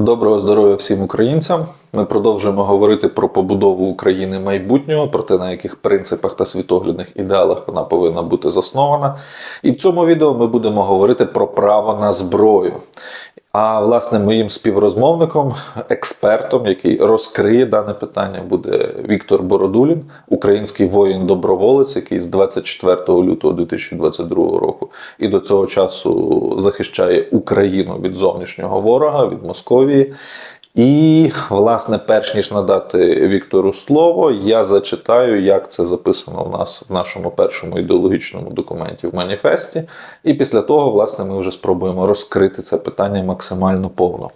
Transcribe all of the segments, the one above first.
Доброго здоров'я всім українцям. Ми продовжуємо говорити про побудову України майбутнього, про те, на яких принципах та світоглядних ідеалах вона повинна бути заснована. І в цьому відео ми будемо говорити про право на зброю. А власне моїм співрозмовником, експертом, який розкриє дане питання, буде Віктор Бородулін, український воїн-доброволець, який з 24 лютого 2022 року і до цього часу захищає Україну від зовнішнього ворога, від Московії. І, власне, перш ніж надати Віктору слово, я зачитаю, як це записано в нас в нашому першому ідеологічному документі в маніфесті. І після того, власне, ми вже спробуємо розкрити це питання максимально повно.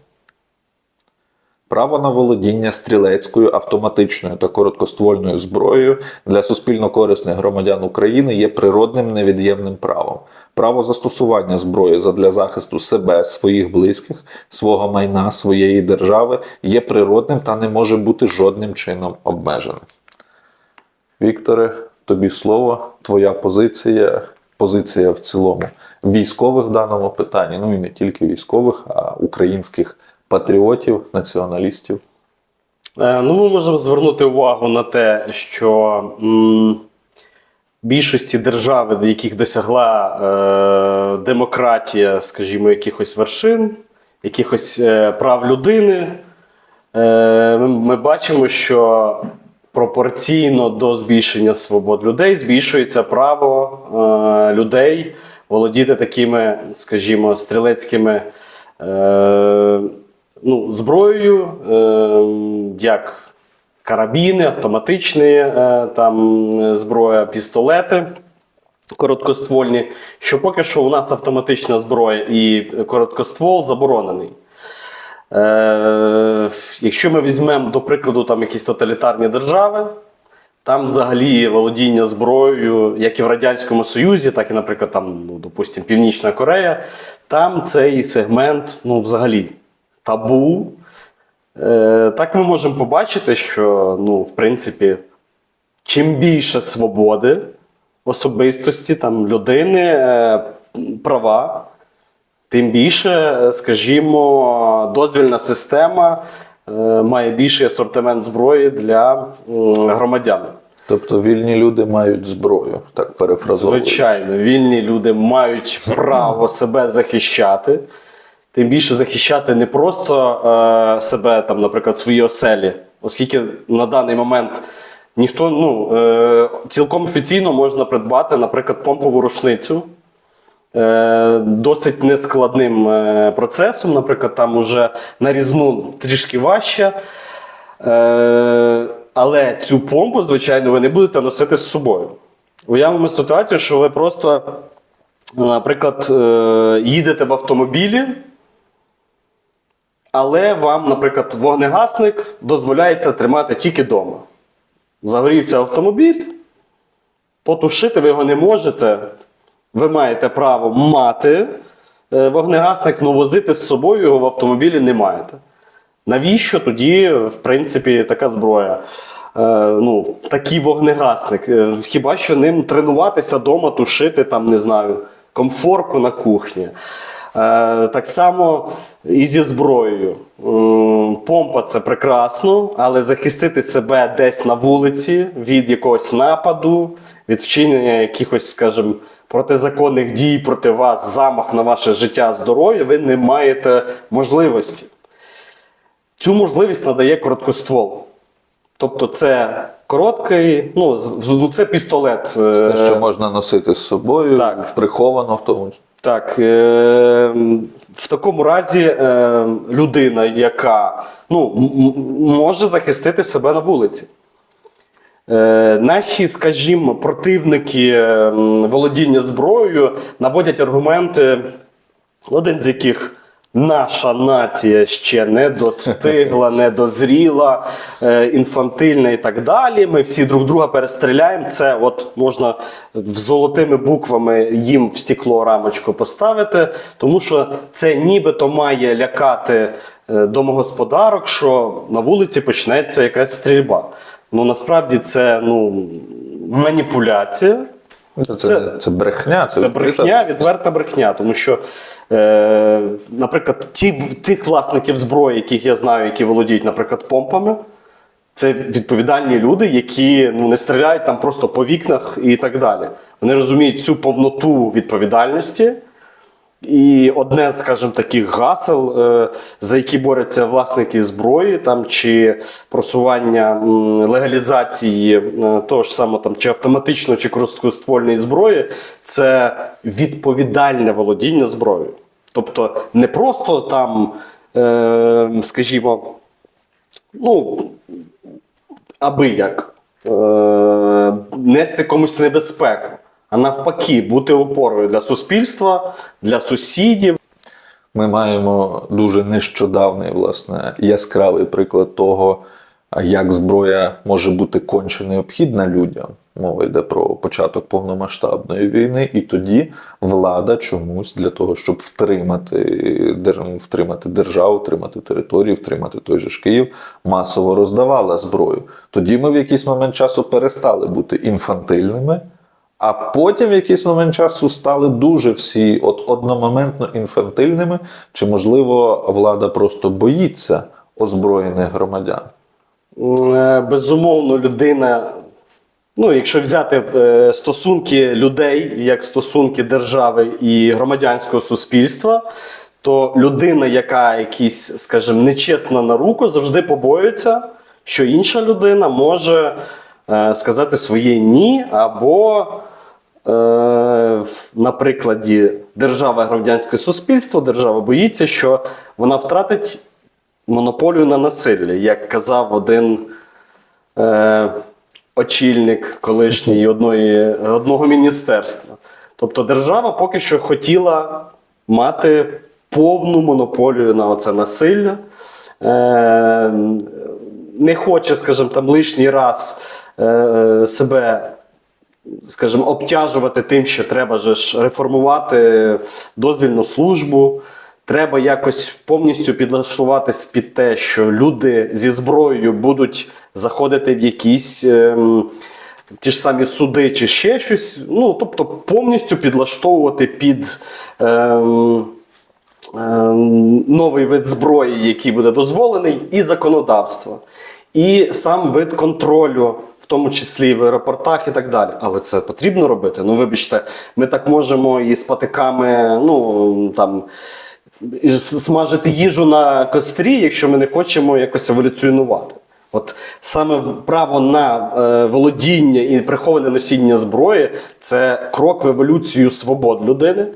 Право на володіння стрілецькою, автоматичною та короткоствольною зброєю для суспільно корисних громадян України є природним невід'ємним правом. Право застосування зброї задля захисту себе, своїх близьких, свого майна, своєї держави є природним та не може бути жодним чином обмеженим. Вікторе, тобі слово, твоя позиція, позиція в цілому військових в даному питанні, ну і не тільки військових, а українських патріотів, націоналістів. Е, Ну, ми можемо звернути увагу на те, що м, більшості держави, в яких досягла е, демократія, скажімо, якихось вершин, якихось е, прав людини, е, ми, ми бачимо, що пропорційно до збільшення свобод людей збільшується право е, людей володіти такими, скажімо, стрілецькими. Е, ну, зброєю, е, як карабіни, автоматичні е, там, е, зброя, пістолети короткоствольні. Що поки що у нас автоматична зброя і короткоствол заборонений. Е, якщо ми візьмемо, до прикладу, там якісь тоталітарні держави, там взагалі володіння зброєю, як і в Радянському Союзі, так і, наприклад, там, ну, допустим, Північна Корея, там цей сегмент ну, взагалі табу. Е, так ми можемо побачити, що, ну, в принципі, чим більше свободи, особистості, там, людини, е, права, тим більше, е, скажімо, дозвільна система е, має більший асортимент зброї для м, громадян. Тобто вільні люди мають зброю, так перефразовуючи. Звичайно, вільні люди мають право себе захищати. Тим більше захищати не просто е, себе, там, наприклад, свої оселі, оскільки на даний момент ніхто ну, е, цілком офіційно можна придбати, наприклад, помпову рушницю. Е, досить нескладним е, процесом, наприклад, там уже нарізну трішки важче. Е, але цю помпу, звичайно, ви не будете носити з собою. Уявимо ситуацію, що ви просто, наприклад, їдете в автомобілі, але вам, наприклад, вогнегасник дозволяється тримати тільки вдома. Загорівся автомобіль, потушити ви його не можете. Ви маєте право мати е, вогнегасник, але возити з собою його в автомобілі не маєте. Навіщо тоді, в принципі, така зброя? Е, ну, такий вогнегасник. Е, хіба що ним тренуватися вдома, тушити, там, не знаю, комфорку на кухні. Е, так само і зі зброєю. Помпа це прекрасно, але захистити себе десь на вулиці від якогось нападу, від вчинення якихось, скажімо, протизаконних дій проти вас, замах на ваше життя, здоров'я, ви не маєте можливості. Цю можливість надає короткоствол. Тобто це короткий, ну, ну це пістолет. Те, е, що можна носити з собою, Так. приховано в тому. Так, е, в такому разі е, людина, яка ну, може захистити себе на вулиці. Е, наші, скажімо, противники володіння зброєю наводять аргументи, один з яких наша нація ще не достигла, не дозріла, е, інфантильна і так далі. Ми всі друг друга перестріляємо. Це от можна в золотими буквами їм в стекло рамочку поставити, тому що це нібито має лякати е, домогосподарок, що на вулиці почнеться якась стрільба. Ну насправді це ну, маніпуляція. Це, Це- це, брехня, це, Це брехня, відверта брехня. Тому що, е, наприклад, ті, тих власників зброї, яких я знаю, які володіють, наприклад, помпами, це відповідальні люди, які ну, не стріляють там просто по вікнах і так далі. Вони розуміють цю повноту відповідальності. І одне, скажімо, таких гасел, е, за які борються власники зброї, там чи просування легалізації е, того ж самого там чи автоматичної, чи короткоствольної зброї, це відповідальне володіння зброєю. Тобто не просто там, е, скажімо, ну, аби як нести комусь небезпеку, а навпаки, бути опорою для суспільства, для сусідів. Ми маємо дуже нещодавний, власне, яскравий приклад того, як зброя може бути конче необхідна людям. Мова йде про початок повномасштабної війни, і тоді влада чомусь для того, щоб втримати, втримати державу, втримати територію, втримати той же ж Київ, масово роздавала зброю. Тоді ми в якийсь момент часу перестали бути інфантильними. А потім в якийсь момент часу стали дуже всі от одномоментно інфантильними, чи можливо влада просто боїться озброєних громадян. Е, Безумовно, людина. Ну, якщо взяти е, стосунки людей як стосунки держави і громадянського суспільства, то людина, яка якісь, скажімо, нечесна на руку, завжди побоюється, що інша людина може е, сказати своє ні, або, на прикладі держава громадянське суспільство, держава боїться, що вона втратить монополію на насилля, як казав один е, очільник колишньої одної, одного міністерства. Тобто держава поки що хотіла мати повну монополію на оце насилля. Е, не хоче, скажімо, там лишній раз е, себе скажімо, обтяжувати тим, що треба же ж реформувати дозвільну службу. Треба якось повністю підлаштуватись під те, що люди зі зброєю будуть заходити в якісь ем, ті ж самі суди чи ще щось. Ну, тобто повністю підлаштовувати під ем, ем, новий вид зброї, який буде дозволений, і законодавство, і сам вид контролю. В тому числі в аеропортах і так далі. Але це потрібно робити. Ну, вибачте, ми так можемо і з патиками, ну там і смажити їжу на кострі, якщо ми не хочемо якось еволюціонувати. От саме право на е, володіння і приховане носіння зброї це крок в еволюцію свобод людини.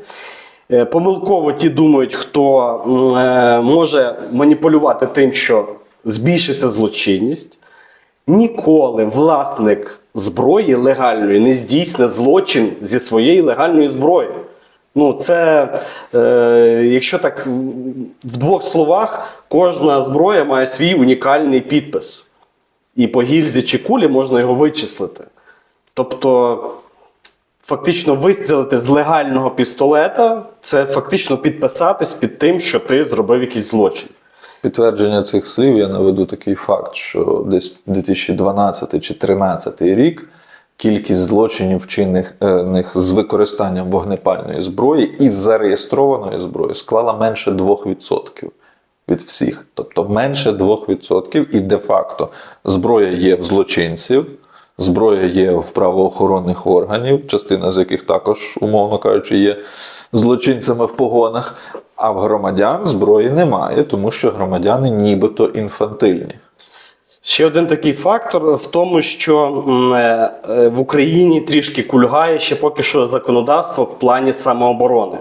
Е, помилково ті думають, хто е, може маніпулювати тим, що збільшиться злочинність. Ніколи власник зброї легальної не здійсне злочин зі своєї легальної зброї. Ну, це, е, якщо так в двох словах, кожна зброя має свій унікальний підпис. І по гільзі чи кулі можна його вичислити. Тобто, фактично вистрілити з легального пістолета це фактично підписатись під тим, що ти зробив якийсь злочин. Підтвердження цих слів я наведу такий факт, що десь 2012 чи 2013 рік кількість злочинів вчинених з використанням вогнепальної зброї і зареєстрованої зброї склала менше 2% від всіх. Тобто менше 2%. І де-факто зброя є в злочинців. Зброя є в правоохоронних органів, частина з яких також, умовно кажучи, є злочинцями в погонах. А в громадян зброї немає, тому що громадяни нібито інфантильні. Ще один такий фактор в тому, що е, е, в Україні трішки кульгає ще поки що законодавство в плані самооборони.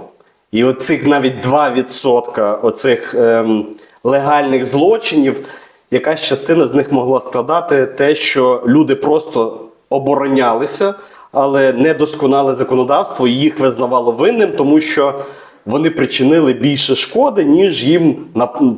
І оцих навіть 2% оцих ем, легальних злочинів, якась частина з них могла складати те, що люди просто оборонялися, але недосконале законодавство їх визнавало винним, тому що вони причинили більше шкоди, ніж їм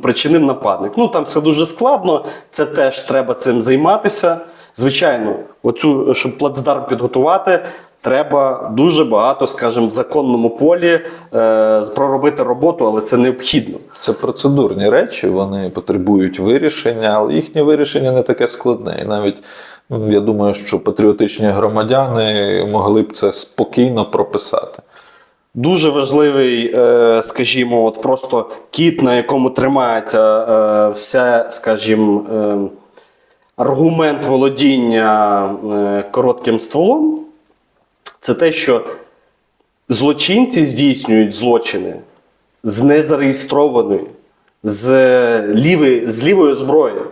причинив нападник. Ну там все дуже складно, це теж треба цим займатися. Звичайно, оцю, щоб плацдарм підготувати, треба дуже багато, скажімо, в законному полі е, проробити роботу, але це необхідно. Це процедурні речі, вони потребують вирішення, але їхнє вирішення не таке складне. І навіть ну, я думаю, що патріотичні громадяни могли б це спокійно прописати. Дуже важливий, е, скажімо, от просто кіт, на якому тримається е, все, скажімо, е, аргумент володіння коротким стволом, це те, що злочинці здійснюють злочини з незареєстрованої, з, лівої, з лівої зброї.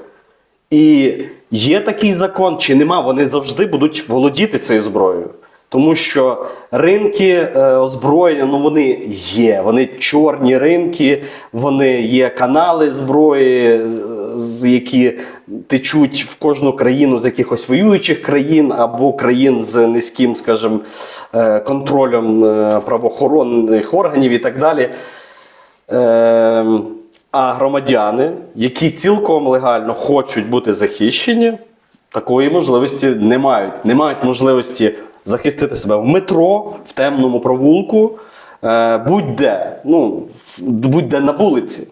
І є такий закон, чи нема, вони завжди будуть володіти цією зброєю. Тому що ринки е, озброєння, ну вони є. Вони чорні ринки, вони є канали зброї, е, які течуть в кожну країну з якихось воюючих країн або країн з низьким, скажімо, е, контролем правоохоронних органів і так далі. Е, а громадяни, які цілком легально хочуть бути захищені, такої можливості не мають. Не мають можливості захистити себе в метро, в темному провулку, е, будь-де, ну, будь-де на вулиці.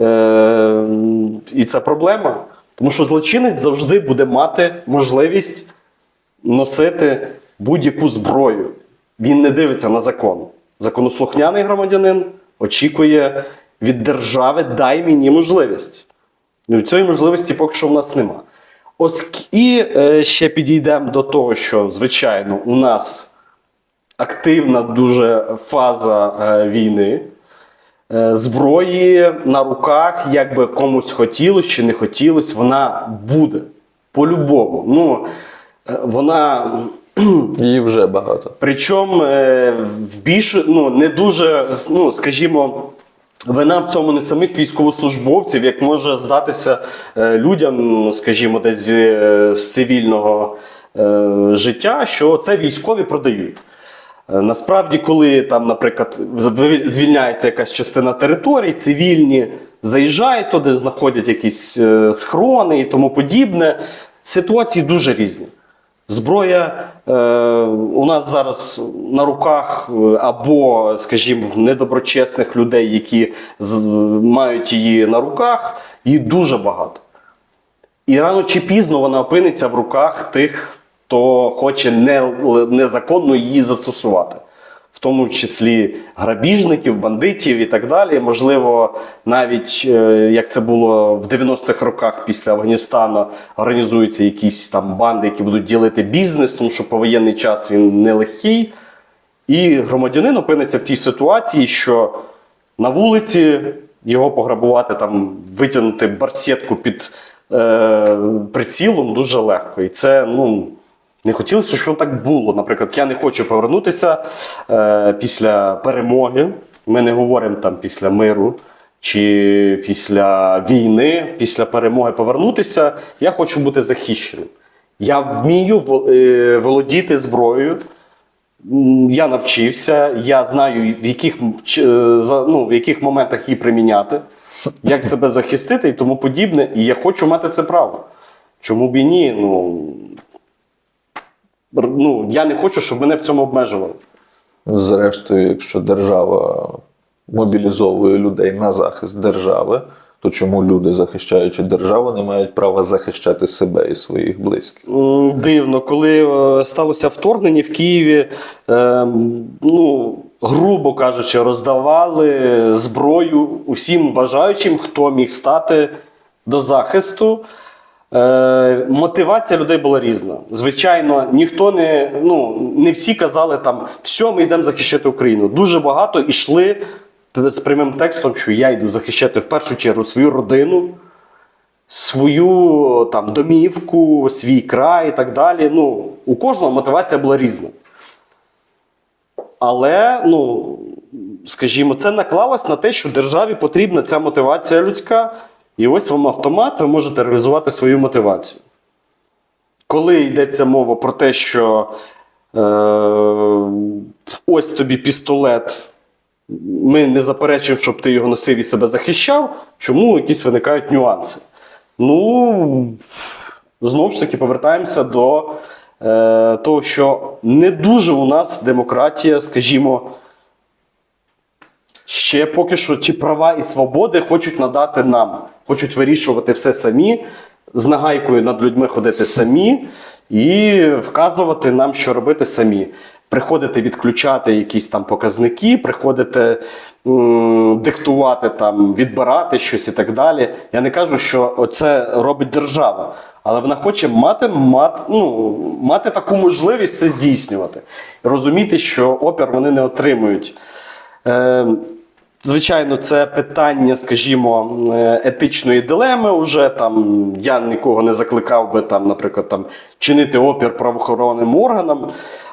Е, і це проблема. Тому що злочинець завжди буде мати можливість носити будь-яку зброю. Він не дивиться на закон. Законослухняний громадянин очікує від держави дай мені можливість. І цієї можливості поки що в нас нема. Оск... І е, ще підійдемо до того, що, звичайно, у нас активна дуже фаза е, війни. Е, зброї на руках, як би комусь хотілося чи не хотілося, вона буде. По-любому. Ну, вона. Її вже багато. Причому в більш, ну, не дуже, ну, скажімо, вина в цьому не самих військовослужбовців, як може здатися е, людям, скажімо, десь з, е, цивільного е, життя, що це військові продають. Насправді, коли там, наприклад, звільняється якась частина території, цивільні заїжджають туди, знаходять якісь схорони і тому подібне. Ситуації дуже різні. Зброя е, у нас зараз на руках е, або, скажімо, в недоброчесних людей, які з, мають її на руках, її дуже багато. І рано чи пізно вона опиниться в руках тих, хто хоче не, незаконно її застосувати. В тому числі грабіжників, бандитів і так далі. Можливо, навіть е, як це було в 90-х роках після Афганістану, організуються якісь там банди, які будуть ділити бізнес, тому що повоєнний час він нелегкий. І громадянин опиниться в тій ситуації, що на вулиці його пограбувати, там, витягнути барсетку під е, прицілом дуже легко. І це, ну. Не хотілося, щоб так було. Наприклад, я не хочу повернутися е, після перемоги. Ми не говоримо там після миру чи після війни, після перемоги повернутися. Я хочу бути захищеним. Я вмію е, володіти зброєю. Я навчився, я знаю, в яких, е, ну, в яких моментах її приміняти, як себе захистити і тому подібне. І я хочу мати це право. Чому б і ні? Ну, ну, я не хочу, щоб мене в цьому обмежували. Зрештою, якщо держава мобілізовує людей на захист держави, то чому люди, захищаючи державу, не мають права захищати себе і своїх близьких? Дивно, коли е, сталося вторгнення в Києві, е, ну, грубо кажучи, роздавали зброю усім бажаючим, хто міг стати до захисту. Е, мотивація людей була різна. Звичайно, ніхто не, ну, не всі казали там, все, ми йдемо захищати Україну. Дуже багато йшли з прямим текстом, що я йду захищати в першу чергу свою родину, свою там домівку, свій край і так далі. Ну, у кожного мотивація була різна. Але, ну, скажімо, це наклалось на те, що державі потрібна ця мотивація людська, і ось вам автомат, ви можете реалізувати свою мотивацію. Коли йдеться мова про те, що е, ось тобі пістолет, ми не заперечуємо, щоб ти його носив і себе захищав, чому якісь виникають нюанси? Ну, знову ж таки, повертаємося до е, того, що не дуже у нас демократія, скажімо, ще поки що ті права і свободи хочуть надати нам, хочуть вирішувати все самі, з нагайкою над людьми ходити самі і вказувати нам, що робити самі. Приходити відключати якісь там показники, приходити диктувати, там, відбирати щось і так далі. Я не кажу, що це робить держава, але вона хоче мати, мати, ну, мати таку можливість це здійснювати. Розуміти, що опір вони не отримують. Е, Звичайно, це питання, скажімо, е, етичної дилеми. Уже там я нікого не закликав би там, наприклад, там чинити опір правоохоронним органам.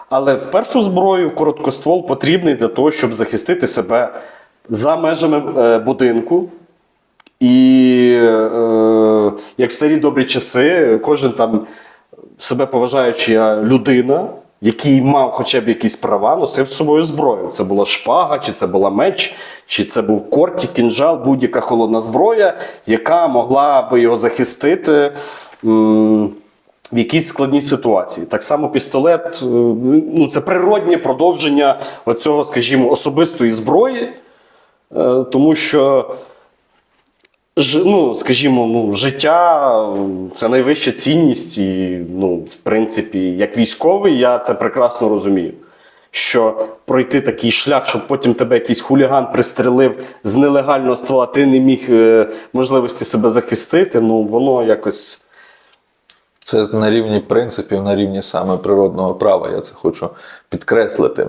Але в першу зброю короткоствол потрібний для того, щоб захистити себе за межами е, будинку. І е, як в старі добрі часи, кожен там себе поважаюча людина, який мав хоча б якісь права, носив собою зброю. Це була шпага, чи це була меч, чи це був корті, кінжал, будь-яка холодна зброя, яка могла би його захистити. в якійсь складній ситуації. Так само пістолет е, ну, це природнє продовження оцього, скажімо, особистої зброї, е, тому що Ж, ну, скажімо, ну, життя це найвища цінність, і, ну, в принципі, як військовий, я це прекрасно розумію. Що пройти такий шлях, щоб потім тебе якийсь хуліган пристрелив з нелегального ствола, ти не міг е, можливості себе захистити, ну воно якось. Це на рівні принципів, на рівні саме природного права. Я це хочу підкреслити.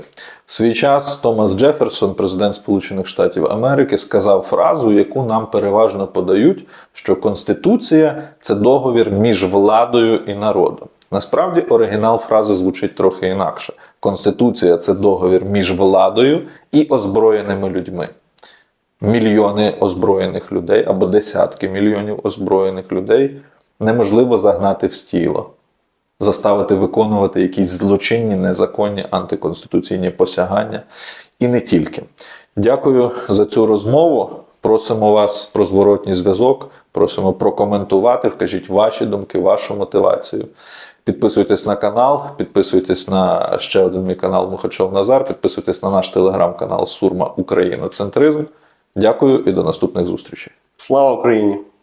В свій час Томас Джеферсон, президент Сполучених Штатів Америки, сказав фразу, яку нам переважно подають, що Конституція це договір між владою і народом. Насправді оригінал фрази звучить трохи інакше. Конституція це договір між владою і озброєними людьми мільйони озброєних людей або десятки мільйонів озброєних людей неможливо загнати в стіло, заставити виконувати якісь злочинні, незаконні антиконституційні посягання. І не тільки. Дякую за цю розмову. Просимо вас про зворотній зв'язок, просимо прокоментувати, вкажіть ваші думки, вашу мотивацію. Підписуйтесь на канал, підписуйтесь на ще один мій канал Мухачов Назар, підписуйтесь на наш телеграм-канал Сурма Україноцентризм. Дякую і до наступних зустрічей. Слава Україні!